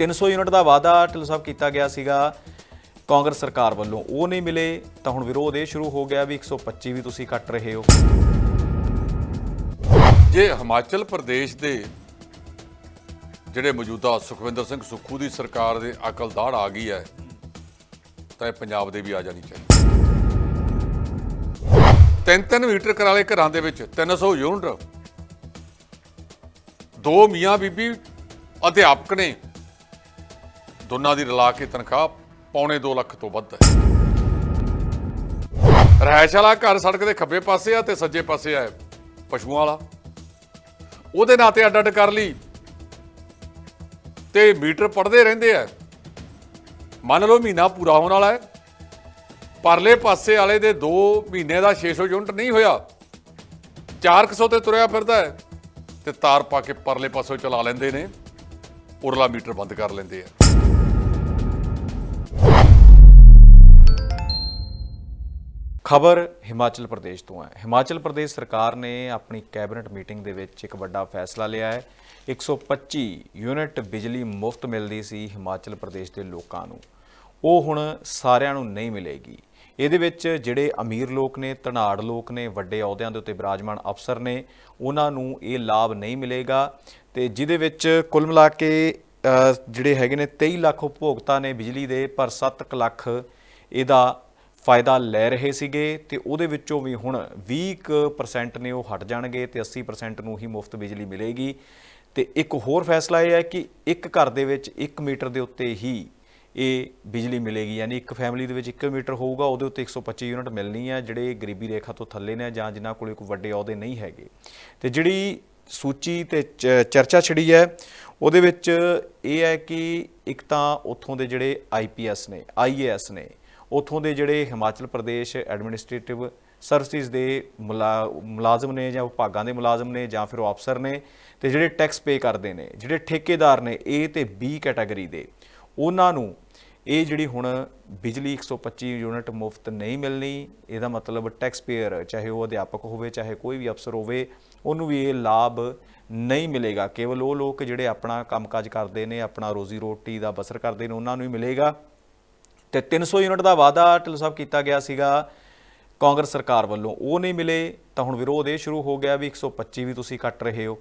300 unit ਦਾ ਵਾਅਦਾ ਢਿੱਲੋਂ ਸਾਹਿਬ ਕੀਤਾ ਗਿਆ ਸੀਗਾ ਕਾਂਗਰਸ ਸਰਕਾਰ ਵੱਲੋਂ। ਉਹ ਨਹੀਂ ਮਿਲੇ ਤਾਂ ਹੁਣ ਵਿਰੋਧ ਇਹ ਸ਼ੁਰੂ ਹੋ ਗਿਆ ਵੀ 125 ਵੀ ਤੁਸੀਂ ਕੱਟ ਰਹੇ ਹੋ। ਜੇ ਹਿਮਾਚਲ ਪ੍ਰਦੇਸ਼ ਦੇ ਜਿਹੜੇ ਮੌਜੂਦਾ ਸੁਖਵਿੰਦਰ ਸਿੰਘ ਸੁੱਖੂ ਦੀ ਸਰਕਾਰ ਦੇ ਅਕਲ ਦਾੜ ਆ ਗਈ ਹੈ, ਤਾਂ ਇਹ ਪੰਜਾਬ ਦੇ ਵੀ ਆ ਜਾਣੀ ਚਾਹੀਦੀ। ਤਿੰਨ ਤਿੰਨ ਮੀਟਰ ਕਰਾਲੇ ਘਰਾਂ ਦੇ ਵਿੱਚ 300 ਯੂਨਿਟ। ਦੋ ਮੀਆਂ ਬੀਬੀ ਅਧਿਆਪਕ ਨੇ ਦੋਨਾਂ ਦੀ ਰਲਾ ਕੇ ਤਨਖਾਹ ਪੌਣੇ 2 ਲੱਖ ਤੋਂ ਵੱਧ ਹੈ। ਰਹਿائش ਵਾਲਾ ਘਰ ਸੜਕ ਦੇ ਖੱਬੇ ਪਾਸੇ ਆ ਤੇ ਸੱਜੇ ਪਾਸੇ ਆ ਪਸ਼ੂਆਂ ਵਾਲਾ। ਉਹਦੇ ਨਾਂ ਤੇ ਅੱਡ ਅੱਡ ਕਰ ਲਈ। ਤੇ ਮੀਟਰ ਪੜਦੇ ਰਹਿੰਦੇ ਆ। ਮੰਨ ਲਓ ਮਹੀਨਾ ਪੂਰਾ ਹੋਣ ਵਾਲਾ ਹੈ। ਪਰਲੇ ਪਾਸੇ ਵਾਲੇ ਦੇ 2 ਮਹੀਨੇ ਦਾ 600 ਯੂਨਿਟ ਨਹੀਂ ਹੋਇਆ। 400 ਤੇ ਤੁਰਿਆ ਫਿਰਦਾ ਹੈ। ਤੇ ਤਾਰ ਪਾ ਕੇ ਪਰਲੇ ਪਾਸੇ ਚਲਾ ਲੈਂਦੇ ਨੇ। ਉਰਲਾ ਮੀਟਰ ਬੰਦ ਕਰ ਲੈਂਦੇ ਆ। ਖਬਰ ਹਿਮਾਚਲ ਪ੍ਰਦੇਸ਼ ਤੋਂ ਹੈ। ਹਿਮਾਚਲ ਪ੍ਰਦੇਸ਼ ਸਰਕਾਰ ਨੇ ਆਪਣੀ ਕੈਬਨਿਟ ਮੀਟਿੰਗ ਦੇ ਵਿੱਚ ਇੱਕ ਵੱਡਾ ਫੈਸਲਾ ਲਿਆ ਹੈ। 125 ਯੂਨਿਟ ਬਿਜਲੀ ਮੁਫਤ ਮਿਲਦੀ ਸੀ ਹਿਮਾਚਲ ਪ੍ਰਦੇਸ਼ ਦੇ ਲੋਕਾਂ ਨੂੰ। ਉਹ ਹੁਣ ਸਾਰਿਆਂ ਨੂੰ ਨਹੀਂ ਮਿਲੇਗੀ। ਇਹਦੇ ਵਿੱਚ ਜਿਹੜੇ ਅਮੀਰ ਲੋਕ ਨੇ, ਧਨਾੜ ਲੋਕ ਨੇ, ਵੱਡੇ ਅਹੁਦਿਆਂ ਦੇ ਉੱਤੇ ਬਿਰਾਜਮਾਨ ਅਫਸਰ ਨੇ, ਉਹਨਾਂ ਨੂੰ ਇਹ ਲਾਭ ਨਹੀਂ ਮਿਲੇਗਾ ਤੇ ਜਿਹਦੇ ਵਿੱਚ ਕੁੱਲ ਮਿਲਾ ਕੇ ਜਿਹੜੇ ਹੈਗੇ ਨੇ 23 ਲੱਖ ਉਪਭੋਗਤਾ ਨੇ ਬਿਜਲੀ ਦੇ, ਪਰ 7 ਲੱਖ ਇਹਦਾ ਫਾਇਦਾ ਲੈ ਰਹੇ ਸੀਗੇ ਤੇ ਉਹਦੇ ਵਿੱਚੋਂ ਵੀ ਹੁਣ 20% ਨੇ ਉਹ ਹਟ ਜਾਣਗੇ ਤੇ 80% ਨੂੰ ਹੀ ਮੁਫਤ ਬਿਜਲੀ ਮਿਲੇਗੀ। ਤੇ ਇੱਕ ਹੋਰ ਫੈਸਲਾ ਇਹ ਹੈ ਕਿ ਇੱਕ ਘਰ ਦੇ ਵਿੱਚ 1 ਮੀਟਰ ਦੇ ਉੱਤੇ ਹੀ ਇਹ ਬਿਜਲੀ ਮਿਲੇਗੀ, ਯਾਨੀ ਇੱਕ ਫੈਮਿਲੀ ਦੇ ਵਿੱਚ 1 ਮੀਟਰ ਹੋਊਗਾ, ਉਹਦੇ ਉੱਤੇ 125 ਯੂਨਿਟ ਮਿਲਣੀ ਹੈ, ਜਿਹੜੇ ਗਰੀਬੀ ਰੇਖਾ ਤੋਂ ਥੱਲੇ ਨੇ ਜਾਂ ਜਿਨ੍ਹਾਂ ਕੋਲ ਕੋਈ ਵੱਡੇ ਅਹੁਦੇ ਨਹੀਂ ਹੈਗੇ। ਤੇ ਜਿਹੜੀ ਸੂਚੀ ਤੇ ਚਰਚਾ ਛਿੜੀ ਹੈ, ਉਹਦੇ ਵਿੱਚ ਇਹ ਹੈ ਕਿ ਇੱਕ ਤਾਂ ਉੱਥੋਂ ਦੇ ਜਿਹੜੇ ਆਈਪੀਐਸ ਨੇ ਆਈਏਐਸ ਨੇ ਉੱਥੋਂ ਦੇ ਜਿਹੜੇ ਹਿਮਾਚਲ ਪ੍ਰਦੇਸ਼ ਐਡਮਿਨਿਸਟ੍ਰੇਟਿਵ ਸਰਵਿਸਿਜ਼ ਦੇ ਮੁਲਾ- ਮੁਲਾਜ਼ਮ ਨੇ ਜਾਂ ਵਿਭਾਗਾਂ ਦੇ ਮੁਲਾਜ਼ਮ ਨੇ ਜਾਂ ਫਿਰ ਉਹ ਅਫਸਰ ਨੇ ਤੇ ਜਿਹੜੇ ਟੈਕਸ ਪੇ ਕਰਦੇ ਨੇ, ਜਿਹੜੇ ਠੇਕੇਦਾਰ ਨੇ, A ਤੇ B ਕੈਟਾਗਰੀ ਦੇ, ਉਹਨਾਂ ਨੂੰ ਇਹ ਜਿਹੜੀ ਹੁਣ ਬਿਜਲੀ 125 ਯੂਨਿਟ ਮੁਫਤ ਨਹੀਂ ਮਿਲਣੀ, ਇਹਦਾ ਮਤਲਬ ਟੈਕਸ ਪੇਅਰ ਚਾਹੇ ਉਹ ਅਧਿਆਪਕ ਹੋਵੇ, ਚਾਹੇ ਕੋਈ ਵੀ ਅਫਸਰ ਹੋਵੇ, ਉਹਨੂੰ ਵੀ ਇਹ ਲਾਭ ਨਹੀਂ ਮਿਲੇਗਾ। ਕੇਵਲ ਉਹ ਲੋਕ ਜਿਹੜੇ ਆਪਣਾ ਕੰਮਕਾਜ ਕਰਦੇ ਨੇ, ਆਪਣਾ ਰੋਜ਼ੀ ਰੋਟੀ ਦਾ ਬਸਰ ਕਰਦੇ ਨੇ, ਉਹਨਾਂ ਨੂੰ ਹੀ ਮਿਲੇਗਾ। ਤੇ 300 ਯੂਨਿਟ ਦਾ ਵਾਅਦਾ ਢਿੱਲੋਂ ਸਾਹਿਬ ਕੀਤਾ ਗਿਆ ਸੀਗਾ ਕਾਂਗਰਸ ਸਰਕਾਰ ਵੱਲੋਂ। ਉਹ ਨਹੀਂ ਮਿਲੇ ਤਾਂ ਹੁਣ ਵਿਰੋਧ ਇਹ ਸ਼ੁਰੂ ਹੋ ਗਿਆ ਵੀ 125 ਵੀ ਤੁਸੀਂ ਕੱਟ ਰਹੇ ਹੋ।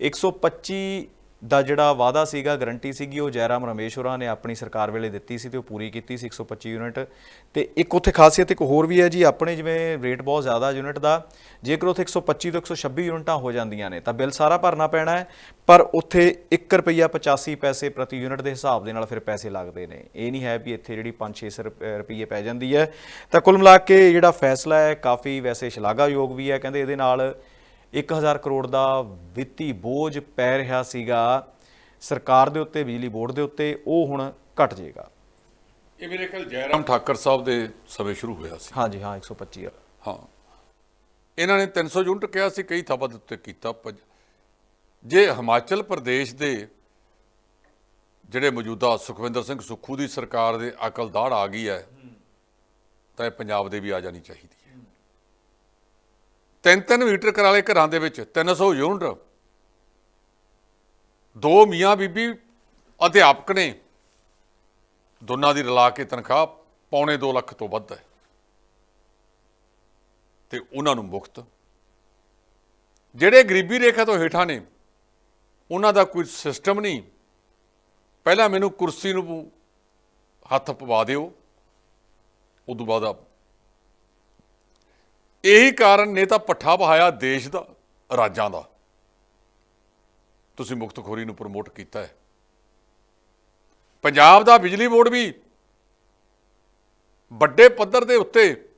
125 ਦਾ ਜਿਹੜਾ ਵਾਅਦਾ ਸੀਗਾ, ਗਰੰਟੀ ਸੀਗੀ, ਉਹ ਜੈਰਾਮ ਰਮੇਸ਼ ਹੋਰਾਂ ਨੇ ਆਪਣੀ ਸਰਕਾਰ ਵੇਲੇ ਦਿੱਤੀ ਸੀ ਤੇ ਉਹ ਪੂਰੀ ਕੀਤੀ ਸੀ 125 ਯੂਨਿਟ। ਤੇ ਇੱਕ ਉੱਥੇ ਖਾਸੀਅਤ ਇੱਕ ਹੋਰ ਵੀ ਹੈ ਜੀ, ਆਪਣੇ ਜਿਵੇਂ ਰੇਟ ਬਹੁਤ ਜ਼ਿਆਦਾ ਯੂਨਿਟ ਦਾ, ਜੇਕਰ ਉੱਥੇ 125 ਤੋਂ 126 ਯੂਨਿਟਾਂ ਹੋ ਜਾਂਦੀਆਂ ਨੇ, ਤਾਂ ਬਿੱਲ ਸਾਰਾ ਭਰਨਾ ਪੈਣਾ ਹੈ, ਪਰ ਉੱਥੇ 1 ਰੁਪਈਆ 85 ਪੈਸੇ ਪ੍ਰਤੀ ਯੂਨਿਟ ਦੇ ਹਿਸਾਬ ਦੇ ਨਾਲ ਫਿਰ ਪੈਸੇ ਲੱਗਦੇ ਨੇ। ਇਹ ਨਹੀਂ ਹੈ ਵੀ ਇੱਥੇ ਜਿਹੜੀ 5-6 ਰੁਪਈਏ ਪੈ ਜਾਂਦੀ ਹੈ। ਤਾਂ ਕੁੱਲ ਮਿਲਾ ਕੇ ਜਿਹੜਾ ਫੈਸਲਾ ਹੈ, ਕਾਫੀ ਵੈਸੇ ਸ਼ਲਾਘਾਯੋਗ ਵੀ ਹੈ, ਕਹਿੰਦੇ ਇਹਦੇ ਨਾਲ 1000 ਕਰੋੜ ਦਾ ਵਿੱਤੀ ਬੋਝ ਪੈ ਰਿਹਾ ਸੀਗਾ। ਸਰਕਾਰ ਦੇ ਉੱਤੇ ਬਿਜਲੀ ਬੋਰਡ ਦੇ ਉੱਤੇ ਉਹ ਹੁਣ ਘਟ ਜਾਏਗਾ। ਇਹ ਮੇਰੇ ਖਿਆਲ ਜੈਰਾਮ ਠਾਕਰ ਸਾਹਿਬ ਦੇ ਸਮੇਂ ਸ਼ੁਰੂ ਹੋਇਆ ਸੀ। ਹਾਂਜੀ ਹਾਂ 125 ਆ। ਹਾਂ। ਇਹਨਾਂ ਨੇ 300 ਯੂਨਿਟ ਕਿਹਾ ਸੀ ਕਈ ਥਾਵਾਂ ਦੇ ਉੱਤੇ ਕੀਤਾ ਪਰ ਜੇ ਹਿਮਾਚਲ ਪ੍ਰਦੇਸ਼ ਦੇ ਜਿਹੜੇ ਮੌਜੂਦਾ ਸੁਖਵਿੰਦਰ ਸਿੰਘ ਸੁੱਖੂ ਦੀ ਸਰਕਾਰ ਦੇ ਅਕਲ ਦਾੜ ਆ ਗਈ ਹੈ ਤਾਂ ਇਹ ਪੰਜਾਬ ਦੇ ਵੀ ਆ ਜਾਣੀ ਚਾਹੀਦੀ। ਹੈ ਤਿੰਨ ਤਿੰਨ ਮੀਟਰ ਕਰਾਲੇ ਘਰਾਂ ਦੇ ਵਿੱਚ 300 ਯੂਨਿਟ। ਦੋ ਮੀਆਂ ਬੀਬੀ ਅਧਿਆਪਕ ਨੇ, ਦੋਨਾਂ ਦੀ ਰਲਾ ਕੇ ਤਨਖਾਹ ਪੌਣੇ 2 ਲੱਖ ਤੋਂ ਵੱਧ ਹੈ। ਤੇ ਉਹਨਾਂ ਨੂੰ ਮੁਕਤ ਜਿਹੜੇ ਗਰੀਬੀ ਰੇਖਾ ਤੋਂ ਹੇਠਾਂ ਨੇ, ਉਹਨਾਂ ਦਾ ਕੋਈ ਸਿਸਟਮ ਨਹੀਂ। ਪਹਿਲਾਂ ਮੈਨੂੰ ਕੁਰਸੀ ਨੂੰ ਹੱਥ ਪਵਾ ਦਿਓ, ਉਦੋਂ ਬਾਅਦ ਇਹੀ ਕਾਰਨ ਨੇ ਤਾਂ ਪੱਠਾ ਬਹਾਇਆ ਦੇਸ਼ ਦਾ, ਰਾਜਾਂ ਦਾ। ਤੁਸੀਂ ਮੁਕਤਖੋਰੀ ਨੂੰ ਪ੍ਰਮੋਟ ਕੀਤਾ ਹੈ। ਪੰਜਾਬ ਦਾ ਬਿਜਲੀ ਬੋਰਡ ਵੀ ਵੱਡੇ ਪੱਧਰ ਦੇ ਉੱਤੇ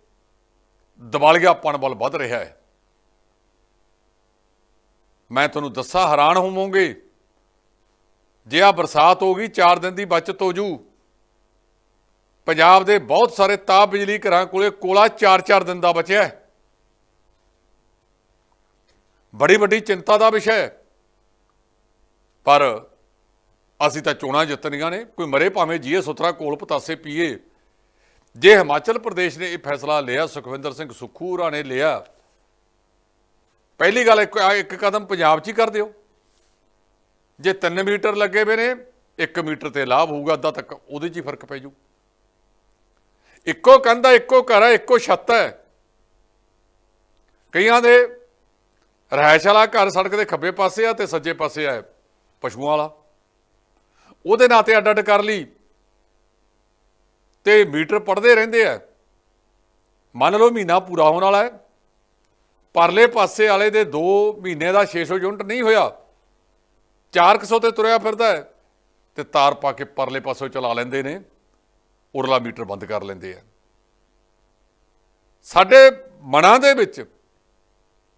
ਦਿਵਾਲੀਆਪਣ ਵੱਲ ਵੱਧ ਰਿਹਾ ਹੈ। ਮੈਂ ਤੁਹਾਨੂੰ ਦੱਸਾਂ, ਹੈਰਾਨ ਹੋਵੋਗੇ, ਜੇ ਆ ਬਰਸਾਤ ਹੋ ਗਈ 4 ਦਿਨ ਦੀ ਬਚਤ ਹੋ ਜੂ। ਪੰਜਾਬ ਦੇ ਬਹੁਤ ਸਾਰੇ ਤਾਪ ਬਿਜਲੀ ਘਰਾਂ ਕੋਲੇ ਕੋਲਾ 4-4 ਦਿਨ ਦਾ ਬਚਿਆ ਹੈ। ਬੜੀ ਵੱਡੀ ਚਿੰਤਾ ਦਾ ਵਿਸ਼ਾ ਹੈ। ਪਰ ਅਸੀਂ ਤਾਂ ਚੋਣਾਂ ਜਿੱਤਣੀਆਂ ਨੇ, ਕੋਈ ਮਰੇ ਭਾਵੇਂ ਜੀਏ, ਸੁਥਰਾ ਕੋਲ ਪਤਾਸੇ ਪੀਏ। ਜੇ ਹਿਮਾਚਲ ਪ੍ਰਦੇਸ਼ ਨੇ ਇਹ ਫੈਸਲਾ ਲਿਆ, ਸੁਖਵਿੰਦਰ ਸਿੰਘ ਸੁੱਖੂ ਹੋਰਾਂ ਨੇ ਲਿਆ, ਪਹਿਲੀ ਗੱਲ ਇੱਕ ਕਦਮ ਪੰਜਾਬ 'ਚ ਹੀ ਕਰ ਦਿਓ। ਜੇ 3 ਮੀਟਰ ਲੱਗੇ ਹੋਏ ਨੇ 1 ਮੀਟਰ ਤੇ ਲਾਭ ਹੋਊਗਾ, ਅੱਧਾ ਤੱਕ ਉਹਦੇ 'ਚ ਹੀ ਫ਼ਰਕ ਪੈ ਜੂ। ਇੱਕੋ ਕੰਧ ਇੱਕੋ ਘਰ ਹੈ, ਇੱਕੋ ਛੱਤ ਹੈ। ਕਈਆਂ ਦੇ ਰਹਿائش ਵਾਲਾ ਘਰ ਸੜਕ ਦੇ ਖੱਬੇ ਪਾਸੇ ਆ ਤੇ ਸੱਜੇ ਪਾਸੇ ਆ ਪਸ਼ੂਆਂ ਵਾਲਾ। ਉਹਦੇ ਨਾਂ ਤੇ ਅੱਡ ਅੱਡ ਕਰ ਲਈ। ਤੇ ਮੀਟਰ ਪੜਦੇ ਰਹਿੰਦੇ ਆ। ਮੰਨ ਲਓ ਮਹੀਨਾ ਪੂਰਾ ਹੋਣ ਵਾਲਾ ਹੈ। ਪਰਲੇ ਪਾਸੇ ਵਾਲੇ ਦੇ 2 ਮਹੀਨੇ ਦਾ 600 ਯੂਨਿਟ ਨਹੀਂ ਹੋਇਆ। 400 ਤੇ ਤੁਰਿਆ ਫਿਰਦਾ ਹੈ। ਤੇ ਤਾਰ ਪਾ ਕੇ ਪਰਲੇ ਪਾਸੇ ਚਲਾ ਲੈਂਦੇ ਨੇ। ਉਰਲਾ ਮੀਟਰ ਬੰਦ ਕਰ ਲੈਂਦੇ ਆ। ਸਾਡੇ ਮਨਾਂ ਦੇ ਵਿੱਚ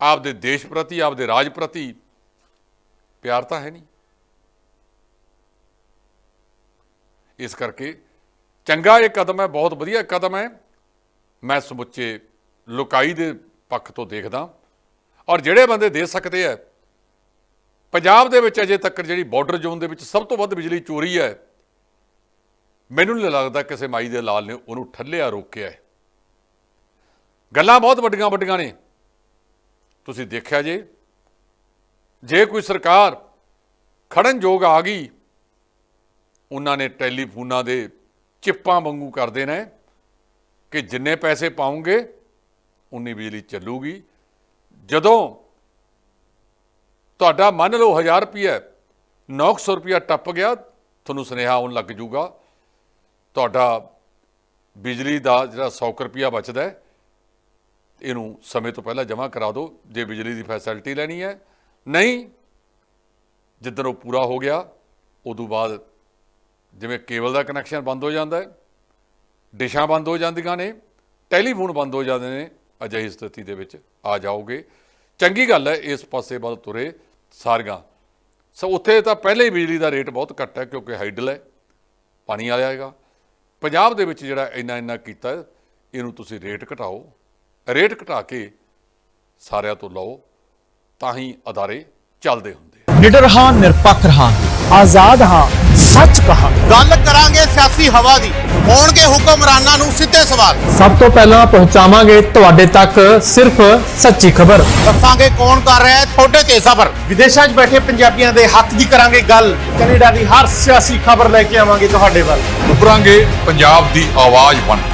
ਆਪਦੇ ਦੇਸ਼ ਪ੍ਰਤੀ, ਆਪਦੇ ਰਾਜ ਪ੍ਰਤੀ ਪਿਆਰ ਤਾਂ ਹੈ ਨਹੀਂ। ਇਸ ਕਰਕੇ ਚੰਗਾ ਇਹ ਕਦਮ ਹੈ, ਬਹੁਤ ਵਧੀਆ ਕਦਮ ਹੈ। ਮੈਂ ਸਮੁੱਚੇ ਲੋਕਾਈ ਦੇ ਪੱਖ ਤੋਂ ਦੇਖਦਾ ਔਰ ਜਿਹੜੇ ਬੰਦੇ ਦੇ ਸਕਦੇ ਆ ਪੰਜਾਬ ਦੇ ਵਿੱਚ ਅਜੇ ਤੱਕ ਜਿਹੜੀ ਬਾਰਡਰ ਜ਼ੋਨ ਦੇ ਵਿੱਚ ਸਭ ਤੋਂ ਵੱਧ ਬਿਜਲੀ ਚੋਰੀ ਹੈ, ਮੈਨੂੰ ਨਹੀਂ ਲੱਗਦਾ ਕਿਸੇ ਮਾਈ ਦੇ ਲਾਲ ਨੇ ਉਹਨੂੰ ਠੱਲਿਆ, ਰੋਕਿਆ ਗੱਲਾਂ ਬਹੁਤ ਵੱਡੀਆਂ ਵੱਡੀਆਂ ਨੇ। ਤੁਸੀਂ ਦੇਖਿਆ ਜੇ? ਜੇ ਕੋਈ ਸਰਕਾਰ ਖੜਨ ਯੋਗ ਆ ਗਈ, ਉਹਨਾਂ ਨੇ ਟੈਲੀਫੋਨਾਂ ਦੇ ਚਿੱਪਾਂ ਵਾਂਗੂ ਕਰਦੇ ਨੇ ਕਿ ਜਿੰਨੇ ਪੈਸੇ ਪਾਉਂਗੇ, ਉਨੀ ਬਿਜਲੀ ਚੱਲੂਗੀ। ਜਦੋਂ ਤੁਹਾਡਾ ਮੰਨ ਲਓ 1000 ਰੁਪਏ 900 ਰੁਪਏ ਟੱਪ ਗਿਆ, ਤੁਹਾਨੂੰ ਸੁਨੇਹਾ ਆਉਣ ਲੱਗ ਜੂਗਾ, ਤੁਹਾਡਾ ਬਿਜਲੀ ਦਾ ਜਿਹੜਾ 100 ਰੁਪਿਆ ਬਚਦਾ ਹੈ ਇਹਨੂੰ ਸਮੇਂ ਤੋਂ ਪਹਿਲਾਂ ਜਮ੍ਹਾਂ ਕਰਾ ਦਿਓ, ਜੇ ਬਿਜਲੀ ਦੀ ਫੈਸਿਲਿਟੀ ਲੈਣੀ ਹੈ। ਨਹੀਂ, ਜਿੱਦਣ ਉਹ ਪੂਰਾ ਹੋ ਗਿਆ, ਉਦੋਂ ਬਾਅਦ ਜਿਵੇਂ ਕੇਬਲ ਦਾ ਕਨੈਕਸ਼ਨ ਬੰਦ ਹੋ ਜਾਂਦਾ ਹੈ, ਡਿਸ਼ਾਂ ਬੰਦ ਹੋ ਜਾਂਦੀਆਂ ਨੇ, ਟੈਲੀਫੋਨ ਬੰਦ ਹੋ ਜਾਂਦੇ ਨੇ, ਅਜਿਹੀ ਸਥਿਤੀ ਦੇ ਵਿੱਚ ਆ ਜਾਓਗੇ। ਚੰਗੀ ਗੱਲ ਹੈ, ਇਸ ਪਾਸੇ ਵੱਲ ਤੁਰੇ ਸਾਰੀਆਂ। ਸੋ ਉੱਥੇ ਤਾਂ ਪਹਿਲੇ ਹੀ ਬਿਜਲੀ ਦਾ ਰੇਟ ਬਹੁਤ ਘੱਟ ਹੈ, ਕਿਉਂਕਿ ਹਾਈਡਲ ਹੈ, ਪਾਣੀ ਵਾਲਾ ਹੈਗਾ। ਪੰਜਾਬ ਦੇ ਵਿੱਚ ਜਿਹੜਾ ਇੰਨਾ ਇੰਨਾ ਕੀਤਾ ਇਹਨੂੰ ਤੁਸੀਂ ਰੇਟ ਘਟਾਓ। ਰੇਟ ਘਟਾ ਕੇ ਸਾਰਿਆਂ ਤੋਂ ਲਓ ਤਾਂ ਹੀ ਅਦਾਰੇ ਚੱਲਦੇ ਹੁੰਦੇ ਆ। ਨਿਡਰ ਹਾਂ ਨਿਰਪੱਖ ਰਹਾਂਗੇ ਆਜ਼ਾਦ ਹਾਂ ਸੱਚ ਕਹਾਂਗੇ। ਗੱਲ ਕਰਾਂਗੇ ਸਿਆਸੀ ਹਵਾ ਦੀ। ਹੋਣਗੇ ਹੁਕਮਰਾਨਾਂ ਨੂੰ ਸਿੱਧੇ ਸਵਾਲ। ਸਭ ਤੋਂ ਪਹਿਲਾਂ ਪਹੁੰਚਾਵਾਂਗੇ ਤੁਹਾਡੇ ਤੱਕ ਸਿਰਫ ਸੱਚੀ ਖਬਰ। ਦੱਸਾਂਗੇ ਕੌਣ ਕਰ ਰਿਹਾ ਹੈ ਤੁਹਾਡੇ ਤੇ ਸਬਰ। ਵਿਦੇਸ਼ਾਂ 'ਚ ਬੈਠੇ ਪੰਜਾਬੀਆਂ ਦੇ ਹੱਕ ਦੀ ਕਰਾਂਗੇ ਗੱਲ। ਕੈਨੇਡਾ ਦੀ ਹਰ ਸਿਆਸੀ ਖਬਰ ਲੈ ਕੇ ਆਵਾਂਗੇ ਤੁਹਾਡੇ ਵੱਲ। ਉੱਭਰਾਂਗੇ ਪੰਜਾਬ ਦੀ ਆਵਾਜ਼ ਬਣ ਕੇ।